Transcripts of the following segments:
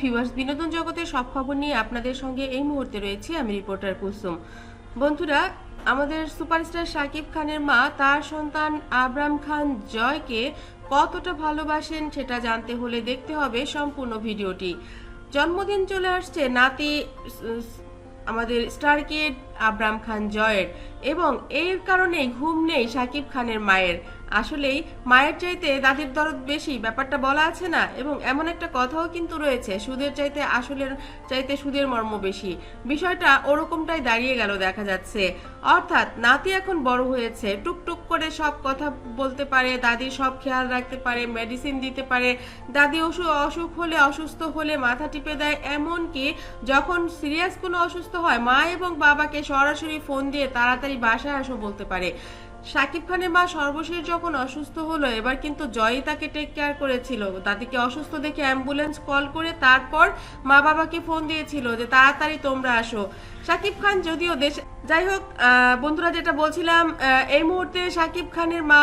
Viewers, বিনোদন জগতের সব খবর নিয়ে আপনাদের সঙ্গে এই মুহূর্তে রয়েছে আমি রিপোর্টার কুসুম। বন্ধুরা, আমাদের সুপারস্টার শাকিব খানের মা, তার সন্তান আবরাম খান জয়কে কতটা ভালোবাসেন সেটা জানতে হলে দেখতে হবে সম্পূর্ণ ভিডিওটি। জন্মদিন চলে আসছে, নাতি আমাদের স্টার কিড আবরাম খান জয়ের এবং এর কারণে ঘুম নেই শাকিব খানের মায়ের। আসলেই, মায়ের চাইতে দাদির দরদ বেশি, ব্যাপারটা বলা আছে না, এবং এমন একটা কথাও কিন্তু রয়েছে, সুদের চাইতে আসলের চাইতে সুদের মর্ম বেশি। বিষয়টা ওরকমটাই দাঁড়িয়ে গেল দেখা যাচ্ছে। অর্থাৎ, নাতি এখন বড় হয়েছে, টুকটুক করে সব কথা বলতে পারে, দাদির সব খেয়াল রাখতে পারে মেডিসিন দিতে পারে, দাদি অসুখ অসুখ হলে অসুস্থ হলে মাথা টিপে দেয়, এমনকি যখন সিরিয়াস কোনো অসুস্থ হয়, মা এবং বাবাকে সরাসরি ফোন দিয়ে তাড়াতাড়ি বাসায় আসো বলতে পারে। শাকিব খানের মা সর্বশেষ যখন অসুস্থ হলো, এবার কিন্তু জয়ই তাকে টেক কেয়ার করেছিল। দাদিকে অসুস্থ দেখে অ্যাম্বুলেন্স কল করে তারপর মা বাবাকে ফোন দিয়েছিল যে, তাড়াতাড়ি তোমরা আসো। শাকিব খান যদিও দেশ, যাই হোক বন্ধুরা যেটা বলছিলাম এই মুহূর্তে শাকিব খানের মা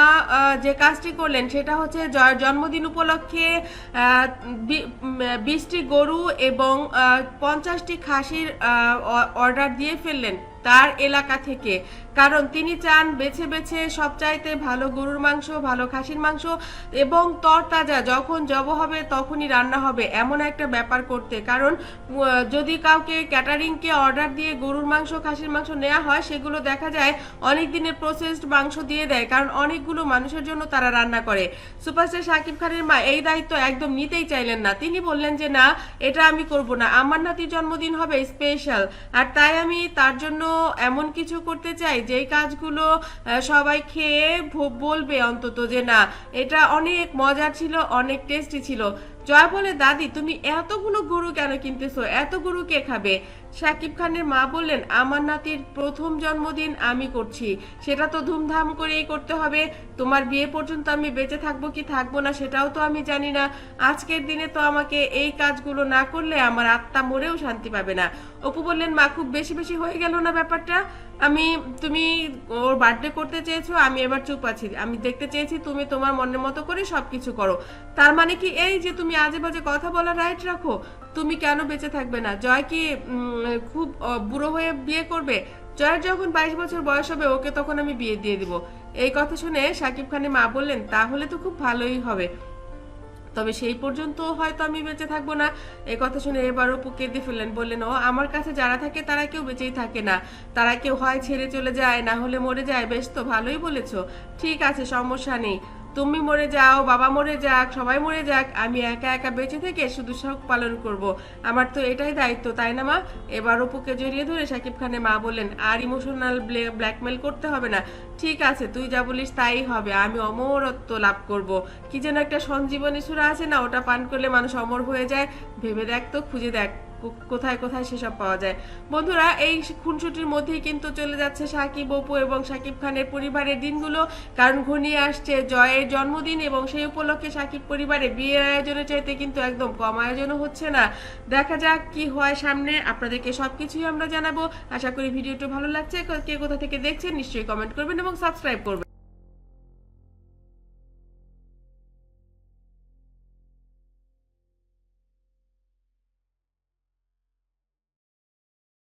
যে কাজটি করলেন, সেটা হচ্ছে জন্মদিন উপলক্ষে বিশটি গরু এবং পঞ্চাশটি খাসির অর্ডার দিয়ে ফেললেন তার এলাকা থেকে। কারণ তিনি চান বেছে বেছে সব চাইতে ভালো গরুর মাংস, ভালো খাসির মাংস এবং তরতাজা, যখন জব হবে তখনই রান্না হবে, এমন একটা ব্যাপার করতে। কারণ যদি কাউকে ক্যাটারিংকে অর্ডার দিয়ে গরুর মাংস, খাসির মাংস নেওয়া হয়, সেগুলো দেখা যায় অনেক দিনের প্রসেসড মাংস দিয়ে দেয়, কারণ অনেকগুলো মানুষের জন্য তারা রান্না করে। সুপারস্টার শাকিব খানের মা এই দায়িত্ব একদম নিতেই চাইলেন না। তিনি বললেন যে, না, এটা আমি করব না। আমার নাতির জন্মদিন হবে স্পেশাল আর তাই আমি তার জন্য এমন কিছু করতে চাই যেই কাজগুলো সবাই খেয়ে বলবে অন্তত যে না, এটা অনেক মজার ছিল, অনেক টেস্টি ছিল। জয় বলে, দাদি, তুমি এতগুলো গরু কেন কিনতেছো? এত গরু কে খাবে? শাকিব খানের মা বললেন, আমার নাতির প্রথম জন্মদিন আমি করছি। সেটা তো ধুমধাম করেই করতে হবে। তোমার বিয়ে পর্যন্ত আমি বেঁচে থাকব কি থাকব না সেটাও তো আমি জানি না। আজকের দিনে তো আমাকে এই কাজগুলো না করলে আমার আত্মা মরেও শান্তি পাবে না। অপু বললেন, মা, খুব বেশি বেশি হয়ে গেল না ব্যাপারটা? আমি, তুমি ওর বার্থডে করতে চেয়েছো, আমি এবার চুপ আছি। আমি দেখতে চেয়েছি, তুমি তোমার মনের মতো করে সবকিছু করো। তার মানে কি এই যে তুমি আজে বাজে কথা বলা রাইট রাখো। তুমি কেন বেঁচে থাকবে না? জয় কি খুব বুড়ো হয়ে বিয়ে করবে? জয়ের যখন বাইশ বছর বয়স হবে, ওকে তখন আমি বিয়ে দিয়ে দিব। এই কথা শুনে সাকিব খানের মা বললেন, তাহলে তো খুব ভালোই হবে। তবে সেই পর্যন্ত হয়তো আমি বেঁচে থাকব না। এই কথা শুনে এবার অপু কেঁদে ফেললেন, বললেন, ও, আমার কাছে যারা থাকে, তারা কেউ বেঁচেই থাকে না। তারা কেউ হয় ছেড়ে চলে যায়, না হলে মরে যায়। বেশ তো, ভালোই বলেছ। ঠিক আছে, সমস্যা নেই। তুমি মরে যাও, বাবা মরে যাক, সবাই মরে যাক, আমি একা একা বেঁচে থেকে শুধু শখ পালন করব। আমার তো এটাই দায়িত্ব, তাই না মা? এবার অপুকে জড়িয়ে ধরে সাকিব খানের মা বললেন, আর ইমোশনাল ব্ল্যাকমেল করতে হবে না। ঠিক আছে, তুই যা বলিস তাই হবে, আমি অমরত্ব লাভ করব। কি যেন একটা সঞ্জীবনী সুরা আছে না, ওটা পান করলে মানুষ অমর হয়ে যায়। ভেবে দেখ তো, খুঁজে দেখ। কোথায় কোথায় সেসব পাওয়া যায়। বন্ধুরা, এই খুনসুটির মধ্যেই কিন্তু চলে যাচ্ছে সাকিব, অপু এবং সাকিব খানের পরিবারের দিনগুলো। কারণ ঘনিয়ে আসছে জয়ের জন্মদিন এবং সেই উপলক্ষে সাকিব পরিবারে বিয়ের আয়োজনের চাইতে কিন্তু একদম কম আয়োজনও হচ্ছে না। দেখা যাক কি হয় সামনে, আপনাদেরকে সব কিছুই আমরা জানাব। আশা করি ভিডিওটি ভালো লাগছে। কে কোথা থেকে দেখছেন, নিশ্চয়ই কমেন্ট করবেন এবং সাবস্ক্রাইব করবেন।